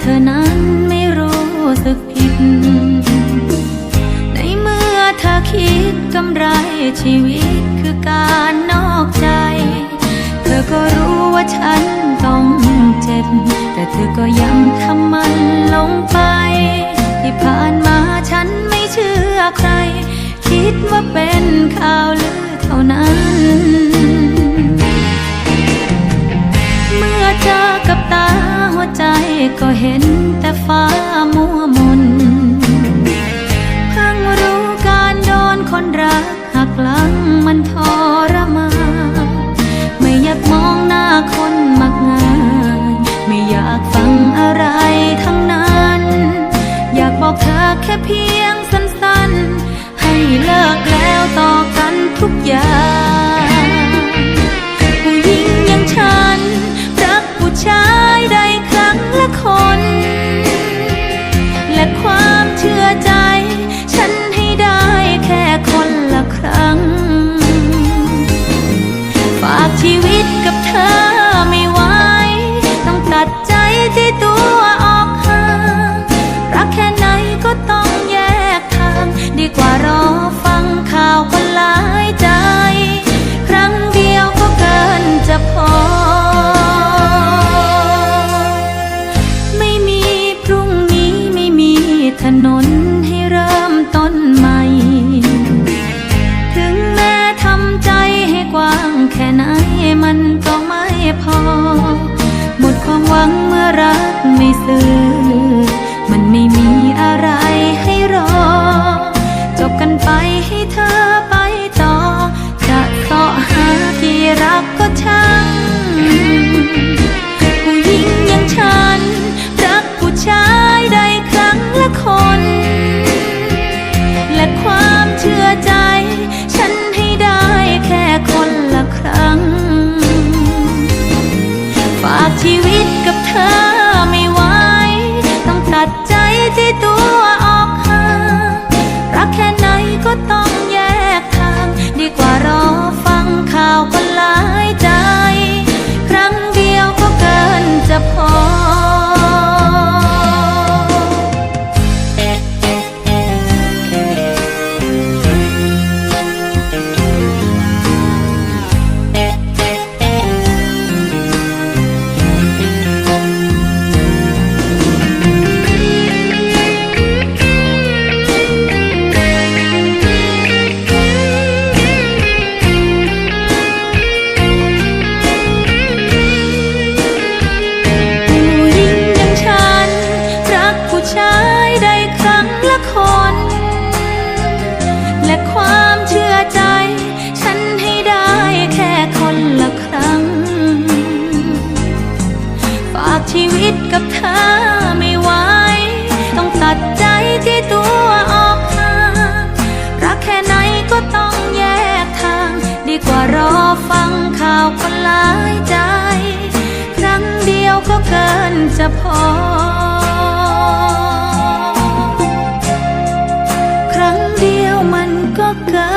เธอนั้นไม่รู้สึกผิด ในเมื่อเธอคิดกำไรชีวิตคือการนอกใจ เธอก็รู้ว่าฉันต้องเจ็บ แต่เธอก็ยังทำมันลงไป ที่ผ่านมาฉันไม่เชื่อใคร คิดว่าเป็นข่าวลือเท่านั้น 봐 ความหวังเมื่อรักไม่ซื่อากชีวิตกับเธอไม่ไหวต้องตัดใจที่ตัว ดชีวิตกับเธอไม่ไหว ต้องตัดใจที่ตัวออกห่างรักแค่ไหนก็ต้องแยกทาง ดีกว่ารอฟังข่าวคนหลายใจ ครั้งเดียวก็เกินจะพอ ครั้งเดียวมันก็เกิน